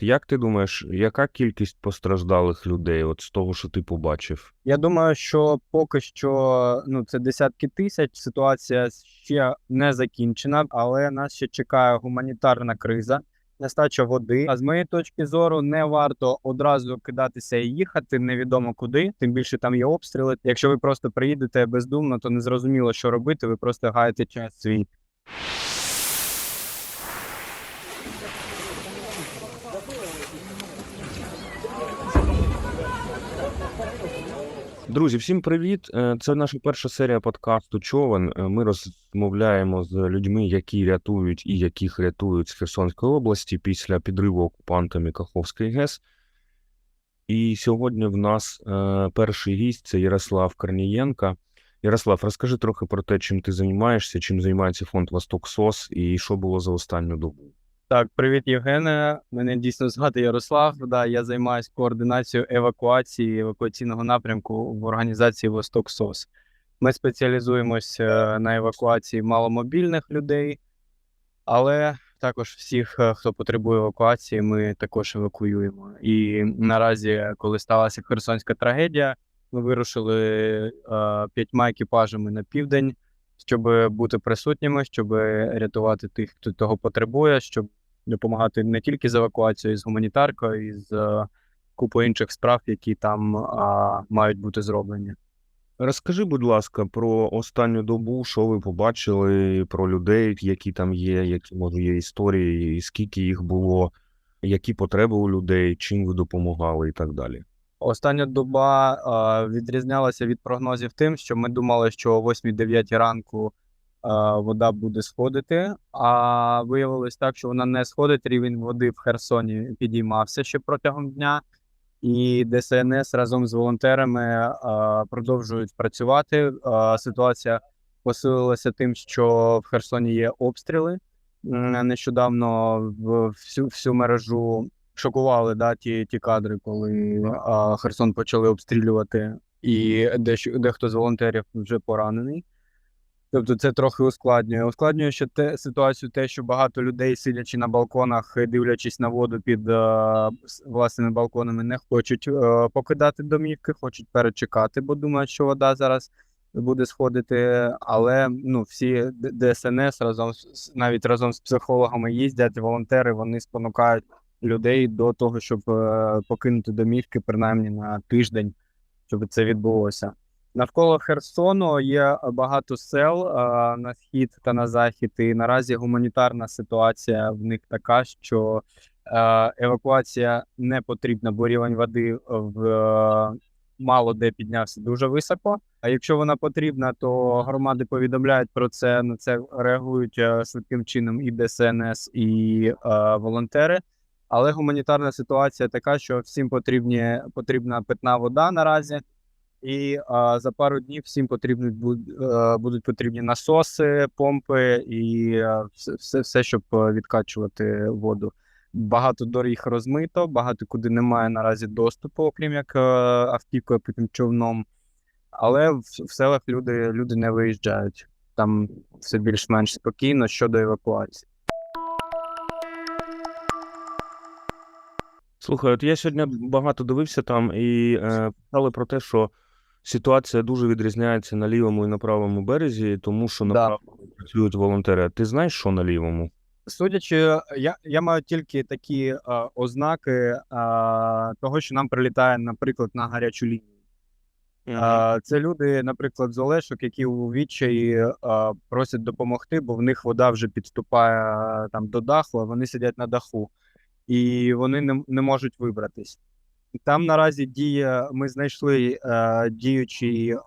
Як ти думаєш, яка кількість постраждалих людей, от з того, що ти побачив? Я думаю, що поки що ну це десятки тисяч. Ситуація ще не закінчена, але нас ще чекає гуманітарна криза, нестача води. А з моєї точки зору не варто одразу кидатися і їхати невідомо куди. Тим більше там є обстріли. Якщо ви просто приїдете бездумно, то не зрозуміло, що робити. Ви просто гаєте час свій. Друзі, всім привіт! Е, Це наша перша серія подкасту Човен. Е, Ми розмовляємо з людьми, які рятують і яких рятують з Херсонської області після підриву окупантами Каховської ГЕС. І сьогодні в нас е, перший гість це Ярослав Корнієнко. Ярослав, розкажи трохи про те, чим ти займаєшся, чим займається фонд Восток СОС і що було за останню добу. Так, привіт, Євгене. Мене дійсно звати Ярослав. Да, я займаюся координацією евакуації евакуаційного напрямку в організації Восток СОС. Ми спеціалізуємося на евакуації маломобільних людей, але також всіх, е, хто потребує евакуації, ми також евакуюємо. І наразі, коли сталася Херсонська трагедія, ми вирушили е, п'ятьма екіпажами на південь, щоб бути присутніми, щоб рятувати тих, хто того потребує, щоб допомагати не тільки з евакуацією, з гуманітаркою, і з е, купою інших справ, які там а, мають бути зроблені. Розкажи, будь ласка, про останню добу, що ви побачили, про людей, які там є, які може є історії, і скільки їх було, які потреби у людей, чим ви допомагали і так далі. Остання доба а, відрізнялася від прогнозів тим, що ми думали, що о 8-9 ранку вода буде сходити, а виявилось так, що вона не сходить. Рівень води в Херсоні підіймався ще протягом дня, і ДСНС разом з волонтерами продовжують працювати. Ситуація посилилася тим, що в Херсоні є обстріли. Нещодавно всю, всю мережу шокували да, ті, ті кадри, коли а, Херсон почали обстрілювати, і дещо, дехто з волонтерів вже поранений. Тобто це трохи ускладнює. Ускладнює ще те ситуацію, те, що багато людей, сидячи на балконах, дивлячись на воду під е, власними балконами, не хочуть е, покидати домівки, хочуть перечекати, бо думають, що вода зараз буде сходити. Але ну, всі ДСНС разом з навіть разом з психологами їздять, волонтери, вони спонукають людей до того, щоб е, покинути домівки принаймні на тиждень, щоб це відбулося. Навколо Херсону є багато сел е, на схід та на захід, і наразі гуманітарна ситуація в них така, що е, евакуація не потрібна, бо рівень води в е, мало де піднявся дуже високо. А якщо вона потрібна, то громади повідомляють про це. На це реагують е, швидким чином і ДСНС, і е, волонтери. Але гуманітарна ситуація така, що всім потрібні, потрібна питна вода наразі, і а, за пару днів всім потрібні е, будуть потрібні насоси, помпи і е, все, все, все, щоб е, відкачувати воду. Багато доріг розмито, багато куди немає наразі доступу, окрім як автівкою, потім човном. Але в, в селах люди, люди не виїжджають. Там все більш-менш спокійно щодо евакуації. Слухай, от я сьогодні багато дивився там і е, писали про те, що ситуація дуже відрізняється на лівому і на правому березі, тому що на Да. правому працюють волонтери. А Ти знаєш, що на лівому? Судячи, я, я маю тільки такі е, ознаки е, того, що нам прилітає, наприклад, на гарячу лінію. Е, це люди, наприклад, з Олешок, які у відчаї е, просять допомогти, бо в них вода вже підступає е, там до даху, а вони сидять на даху, і вони не, не можуть вибратись. Там наразі діє, ми знайшли е, діючий, е,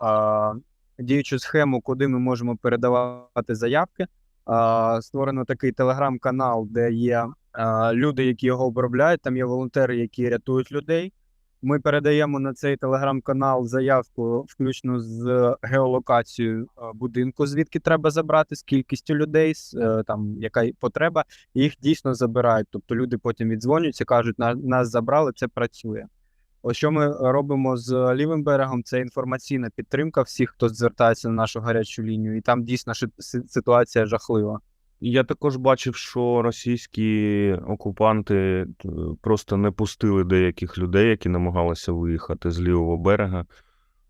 діючу схему, куди ми можемо передавати заявки. Е, створено такий телеграм-канал, де є е, люди, які його обробляють. Там є волонтери, які рятують людей. Ми передаємо на цей телеграм-канал заявку, включно з геолокацією будинку, звідки треба забрати, з кількістю людей, з, е, там яка потреба. Їх дійсно забирають. Тобто люди потім віддзвонюються, кажуть, «На- нас забрали, це працює. Ось що ми робимо з лівим берегом, це інформаційна підтримка всіх, хто звертається на нашу гарячу лінію, і там дійсно ситуація жахлива. Я також бачив, що російські окупанти е, просто не пустили деяких людей, які намагалися виїхати з лівого берега.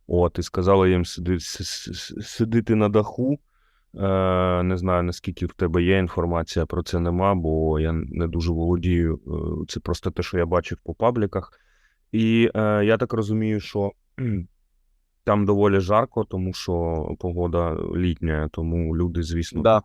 От, і сказали їм сиди, с- с- с- сидити на даху. Е, не знаю, наскільки в тебе є інформація про це нема, бо я не дуже володію. Е, Це просто те, що я бачив по пабліках. І е, я так розумію, що там доволі жарко, тому що погода літня, тому люди, звісно, Да.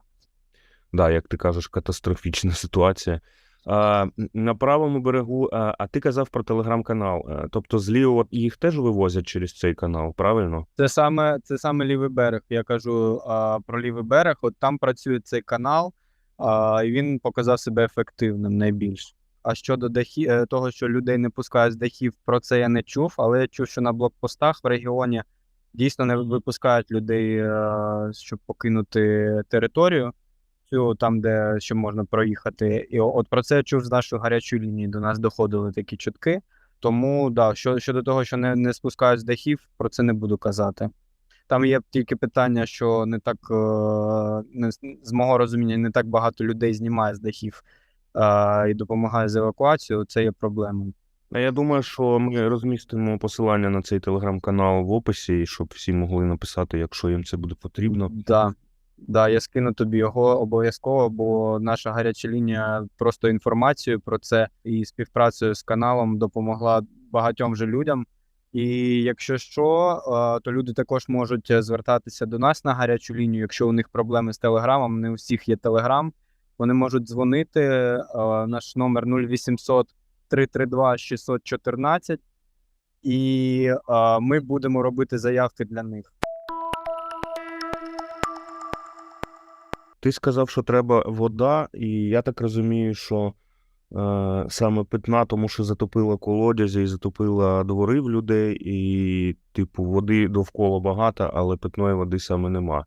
Да, як ти кажеш, катастрофічна ситуація. Н- на правому берегу, а, а ти казав про телеграм-канал. а, Тобто з лівого їх теж вивозять через цей канал, правильно? Це саме, це саме лівий берег. Я кажу а, про лівий берег. От там працює цей канал, а, і він показав себе ефективним найбільш. А щодо дахі, е, того, що людей не пускають з дахів, про це я не чув, але я чув, що на блокпостах в регіоні дійсно не випускають людей, е, щоб покинути територію. Цю там, де ще можна проїхати. І от про це я чув з нашої гарячої лінії. До нас доходили такі чутки. Тому да, що, щодо того, що не, не спускають з дахів, про це не буду казати. Там є тільки питання, що не так е, не, з- з мого розуміння, не так багато людей знімає з дахів е, і допомагає з евакуацією. Це є проблемою. А я думаю, що ми розмістимо посилання на цей телеграм-канал в описі, щоб всі могли написати, якщо їм це буде потрібно. Да. Да, я скину тобі його обов'язково, бо наша гаряча лінія просто інформацією про це і співпрацею з каналом допомогла багатьом же людям. І якщо що, е, то люди також можуть звертатися до нас на гарячу лінію, якщо у них проблеми з телеграмом, не у всіх є телеграм. Вони можуть дзвонити. е, Наш номер 0800 332 614, і е, ми будемо робити заявки для них. Ти сказав, що треба вода, і я так розумію, що е, саме питна, тому що затопила колодязі і затопила двори в людей, і, типу, води довкола багато, але питної води саме нема.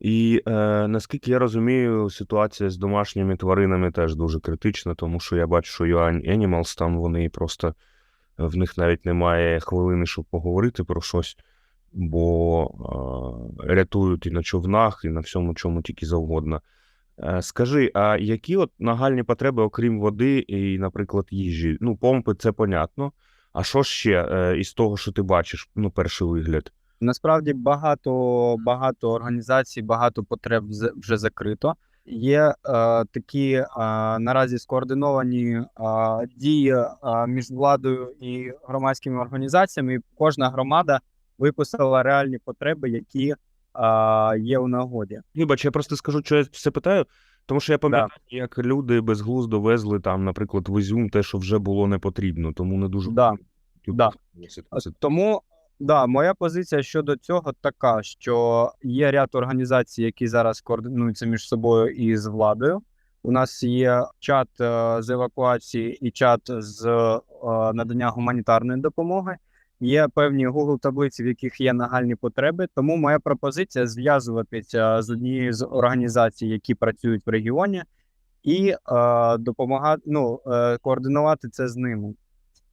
І е, наскільки я розумію, ситуація з домашніми тваринами теж дуже критична, тому що я бачу, що UN Animals там вони просто в них навіть немає хвилини, щоб поговорити про щось, бо е, рятують і на човнах, і на всьому, чому тільки завгодно. Е, Скажи, а які от нагальні потреби, окрім води і, наприклад, їжі? Ну, помпи, це понятно. А що ще е, із того, що ти бачиш, ну, перший вигляд? Насправді багато, багато організацій, багато потреб вже закрито. Є е, такі е, наразі скоординовані е, дії е, між владою і громадськими організаціями. І Кожна громада виписала реальні потреби, які е, є у нагоді. Вибач, я просто скажу, що я це питаю, тому що я пам'ятаю, як люди безглуздо везли там, наприклад, в Ізюм те, що вже було не потрібно, тому не дуже Да, да. Тому да, моя позиція щодо цього така, що є ряд організацій, які зараз координуються між собою і з владою. У нас є чат е, з евакуації і чат з е, надання гуманітарної допомоги. Є певні Google таблиці, в яких є нагальні потреби. Тому моя пропозиція зв'язуватися з однією з організацій, які працюють в регіоні, і е, допомагати ну, е, координувати це з ними.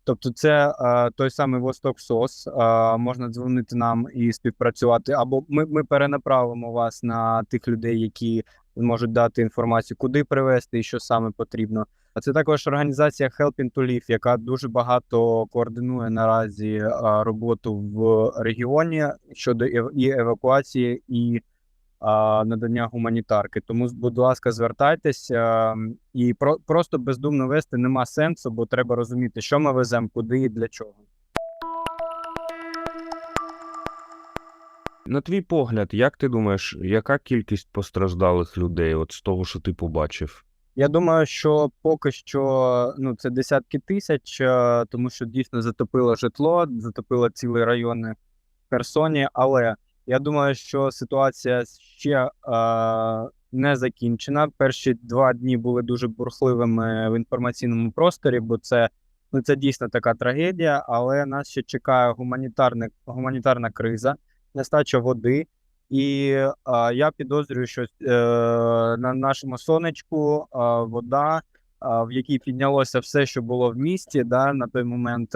Тобто, це е, той самий Восток СОС. Е, можна дзвонити нам і співпрацювати, або ми, ми перенаправимо вас на тих людей, які можуть дати інформацію, куди привезти і що саме потрібно. А це також організація Helping to Live, яка дуже багато координує наразі е, роботу в регіоні щодо і евакуації і надання гуманітарки. Тому, будь ласка, звертайтесь а, і про, просто бездумно вести нема сенсу, бо треба розуміти, що ми веземо, куди і для чого. На твій погляд, як ти думаєш, яка кількість постраждалих людей от з того, що ти побачив? Я думаю, що поки що ну це десятки тисяч, тому що дійсно затопило житло, затопило цілі райони в Херсоні. Але я думаю, що ситуація ще е, не закінчена. Перші два дні були дуже бурхливими в інформаційному просторі, бо це ну це дійсно така трагедія. Але нас ще чекає гуманітарна криза, нестача води. І е, я підозрюю, що е, на нашому сонечку е, вода, в якій піднялося все, що було в місті, да, на той момент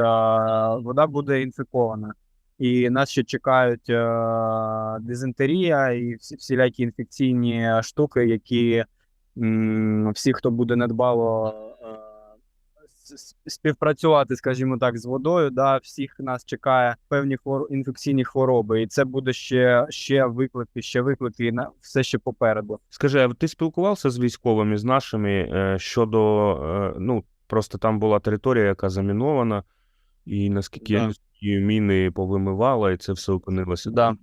вода буде інфікована. І нас ще чекають е, дизентерія і всі, всілякі інфекційні штуки, які всі, хто буде недбало е, співпрацювати, скажімо так, з водою. Да, всіх нас чекає певні хвор... інфекційні хвороби, і це буде ще, ще виклики, ще виклики, на все ще попереду. Скажи, а ти спілкувався з військовими, з нашими е, щодо, е, ну, просто там була територія, яка замінована, і наскільки я Розумію, міни повимивала, і це все опинилося. Да.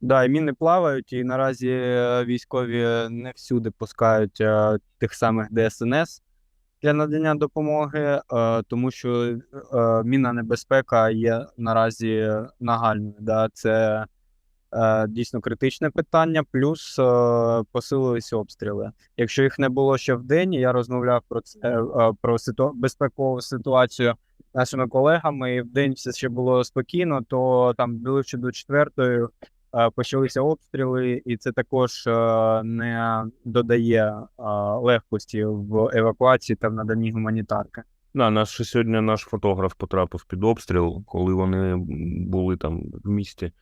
Да, і міни плавають, і наразі е, військові не всюди пускають е, тих самих ДСНС для надання допомоги, е, тому що е, мінна небезпека є наразі нагальною. Да? Це е, дійсно критичне питання, плюс е, посилилися обстріли. Якщо їх не було ще в день, я розмовляв про це е, про ситу... безпекову ситуацію нашими колегами, і в день все ще було спокійно, то там ближче до четвертої е, почалися обстріли, і це також е, не додає е, легкості в евакуації та в наданні гуманітарки. Да, наш ще сьогодні наш фотограф потрапив під обстріл, коли вони були там в місті.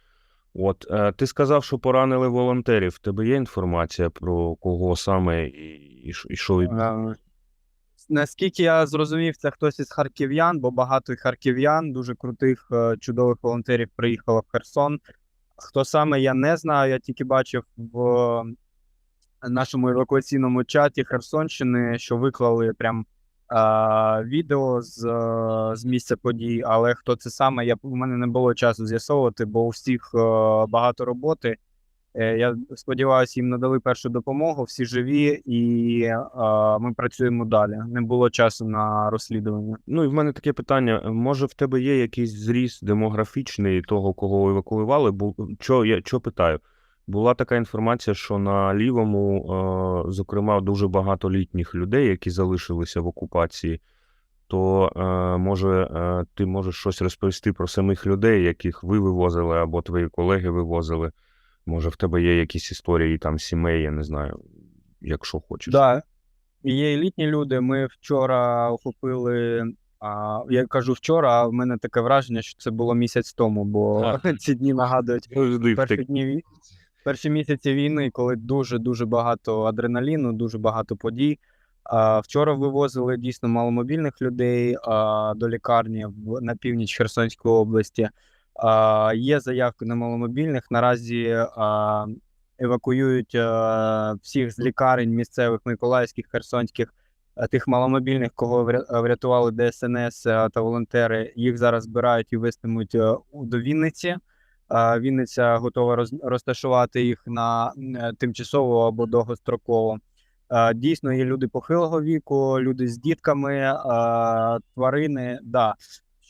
От, е, ти сказав, що поранили волонтерів. Тебе є інформація про кого саме і, і, і що від... Наскільки я зрозумів, це хтось із харків'ян, бо багато харків'ян, дуже крутих, е, чудових волонтерів приїхало в Херсон. Хто саме я не знаю, я тільки бачив в нашому евакуаційному чаті Херсонщини, що виклали прям е, відео з, е, з місця подій. Але хто це саме, я, у мене не було часу з'ясовувати, бо у всіх е, багато роботи. Е, Я сподіваюся, їм надали першу допомогу, всі живі, і е, ми працюємо далі. Не було часу на розслідування. Ну і в мене таке питання: може, в тебе є якийсь зріст демографічний того, кого евакуювали? Бу... Чо, я чо питаю? Була така інформація, що на лівому, е, зокрема, дуже багато літніх людей, які залишилися в окупації. То е, може е, ти можеш щось розповісти про самих людей, яких ви вивозили або твої колеги вивозили. Може, в тебе є якісь історії там сімей, я не знаю, якщо хочеш. Да. Є і літні люди. Ми вчора охопили. А, я кажу вчора, а в мене таке враження, що це було місяць тому, бо ці дні нагадують Завжди перші так- дні перші місяці війни, коли дуже дуже багато адреналіну, дуже багато подій. А, вчора вивозили дійсно маломобільних людей а, до лікарні в на північ Херсонської області. Є заявки на маломобільних. Наразі евакуюють а, всіх з лікарень місцевих миколаївських, херсонських, а, тих маломобільних, кого вря- врятували ДСНС та волонтери. Їх зараз збирають і вестимуть а, до Вінниці. Вінниця готова роз, розташувати їх на е, тимчасово або довгостроково. Е, Дійсно, є люди похилого віку, люди з дітками, е, тварини. Да.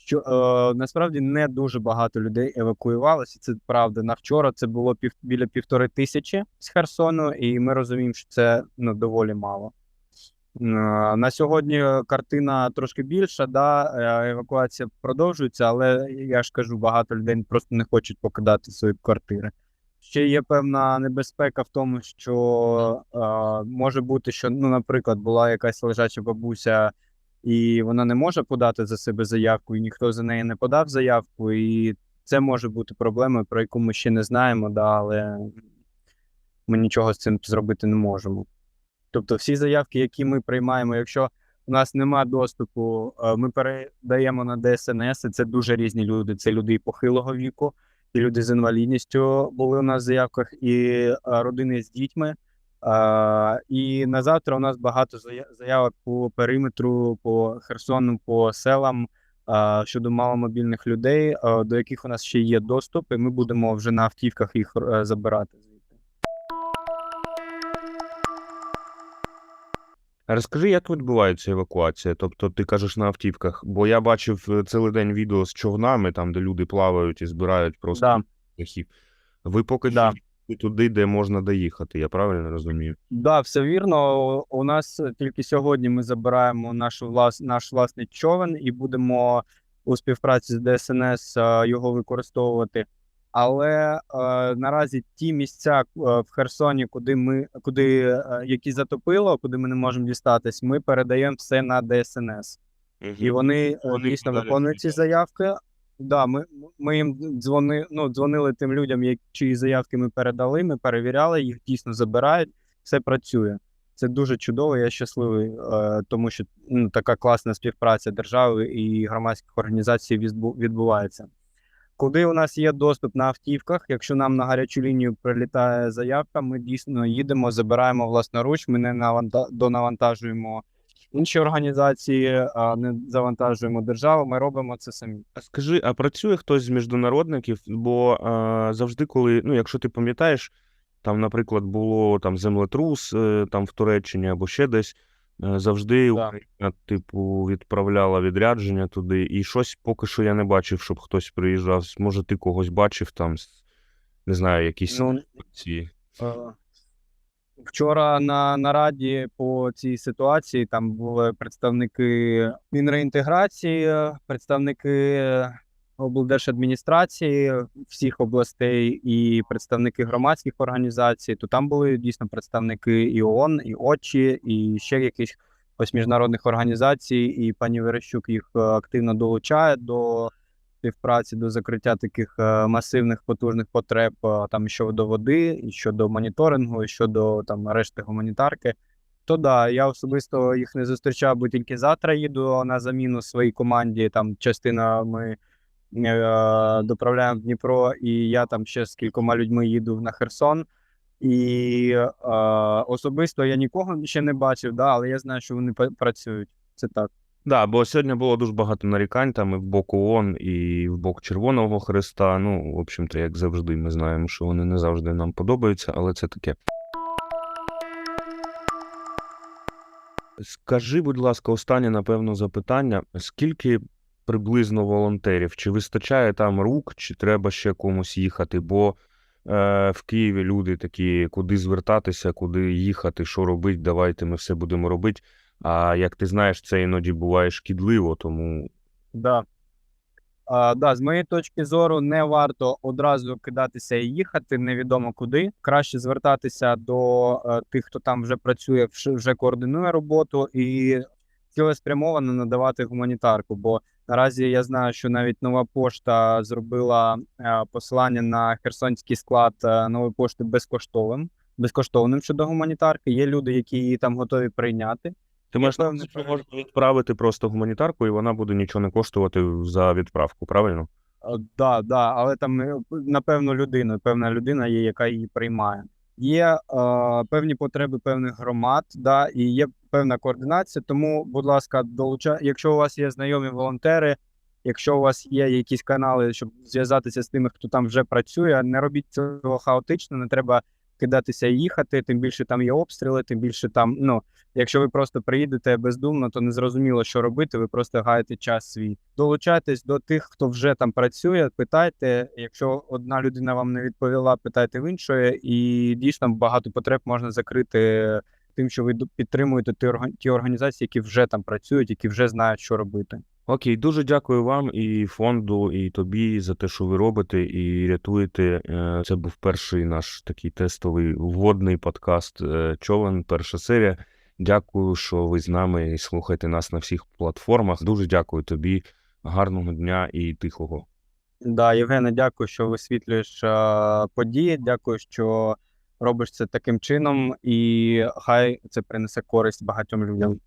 Що е, насправді не дуже багато людей евакуювалося. Це правда. На вчора це було пів, біля півтори тисячі з Херсону, і ми розуміємо, що це ну, доволі мало. Е, На сьогодні картина трошки більша, да, е, евакуація продовжується, але я ж кажу, багато людей просто не хочуть покидати свої квартири. Ще є певна небезпека в тому, що е, може бути, що, ну, наприклад, була якась лежача бабуся, і вона не може подати за себе заявку, і ніхто за неї не подав заявку, і це може бути проблемою, про яку ми ще не знаємо, да, але ми нічого з цим зробити не можемо. Тобто, всі заявки, які ми приймаємо, якщо у нас немає доступу, е, ми передаємо на ДСНС, і це дуже різні люди. Це люди і похилого віку, і люди з інвалідністю були у нас в заявках, і е, родини з дітьми. І на завтра у нас багато заявок по периметру, по Херсону, по селам е, щодо маломобільних людей, е, до яких у нас ще є доступ, і ми будемо вже на автівках їх е, забирати Розкажи, як відбувається евакуація? Тобто ти кажеш на автівках, бо я бачив е, цілий день відео з човнами, там, де люди плавають і збирають просто Да. Ви поки Да. Що туди, де можна доїхати, я правильно розумію? Да, все вірно. У нас тільки сьогодні ми забираємо наш влас, наш власний човен і будемо у співпраці з ДСНС е, його використовувати. Але е, наразі ті місця е, в Херсоні, куди ми куди е, які затопило, куди ми не можемо дістатись, ми передаємо все на ДСНС. І вони, Вони дійсно виконують ці заявки. Да, ми, ми їм дзвони, ну, дзвонили тим людям, які, чиї заявки ми передали. Ми перевіряли, їх дійсно забирають, все працює. Це дуже чудово. Я щасливий, е, тому що ну, така класна співпраця держави і громадських організацій відбувається. Куди у нас є доступ на автівках, якщо нам на гарячу лінію прилітає заявка, ми дійсно їдемо, забираємо власноруч, ми не наванта... інші організації, а не завантажуємо державу. Ми робимо це самі. А скажи, а працює хтось з міжнародників? Бо а, завжди, коли, ну, якщо ти пам'ятаєш, там, наприклад, було там землетрус е, там в Туреччині або ще десь, е, завжди Да. Україна, типу, відправляла відрядження туди, і щось поки що я не бачив, щоб хтось приїжджав. Може, ти когось бачив там, не знаю, якісь Ну, ці. Вчора на нараді по цій ситуації там були представники Мінреінтеграції, представники облдержадміністрації всіх областей і представники громадських організацій. То там були дійсно представники і ООН, і ОЧІ, і ще якихось ось міжнародних організацій. І пані Верещук їх е, активно долучає до співпраці до закриття таких е, масивних потужних потреб е, там щодо води, і щодо моніторингу, і щодо там решти гуманітарки. То да, я особисто їх не зустрічав, бо тільки завтра їду на заміну своїй команді. Там частина ми е, доправляємо в Дніпро, і я там ще з кількома людьми їду на Херсон. І е, особисто я нікого ще не бачив, да, але я знаю, що вони працюють. Це так. Да, бо сьогодні було дуже багато нарікань там і в бок ООН, і в бок Червоного Христа. Ну, в общем-то, як завжди, ми знаємо, що вони не завжди нам подобаються, але це таке. Скажи, будь ласка, останнє, напевно, запитання: скільки приблизно волонтерів? Чи вистачає там рук, чи треба ще комусь їхати? Бо е, в Києві люди такі, куди звертатися, куди їхати, що робити, давайте ми все будемо робити. А як ти знаєш, це іноді буває шкідливо, тому Да. А, да, з моєї точки зору, не варто одразу кидатися і їхати невідомо куди. Краще звертатися до е, тих, хто там вже працює, вже координує роботу, і цілеспрямовано надавати гуманітарку. Бо наразі я знаю, що навіть нова пошта зробила е, посилання на херсонський склад е, нової пошти безкоштовним. Безкоштовним щодо гуманітарки. Є люди, які її там готові прийняти. Ти маєш на увазі, що можна відправити просто гуманітарку, і вона буде нічого не коштувати за відправку, правильно? Е, Да, да, але там е, напевно людина, певна людина є, яка її приймає. Є е, певні потреби певних громад, да, і є певна координація. Тому, будь ласка, долуча... якщо у вас є знайомі волонтери, якщо у вас є якісь канали, щоб зв'язатися з тими, хто там вже працює, не робіть цього хаотично, не треба кидатися і їхати. Тим більше там є обстріли, тим більше там, ну, якщо ви просто приїдете бездумно, то не зрозуміло, що робити. Ви просто гаєте час свій. Долучайтесь до тих, хто вже там працює. Питайте, якщо одна людина вам не відповіла, питайте в іншої, і дійсно багато потреб можна закрити тим, що ви підтримуєте ті, орга- ті організації, які вже там працюють, які вже знають, що робити. Окей, дуже дякую вам і фонду, і тобі за те, що ви робите і рятуєте. Е, Це був перший наш такий тестовий вводний подкаст е, Човен, перша серія. Дякую, що ви з нами і слухаєте нас на всіх платформах. Дуже дякую тобі. Гарного дня і тихого. Да, Євгене, дякую, що висвітлюєш е, події. Дякую, що робиш це таким чином, і хай це принесе користь багатьом людям.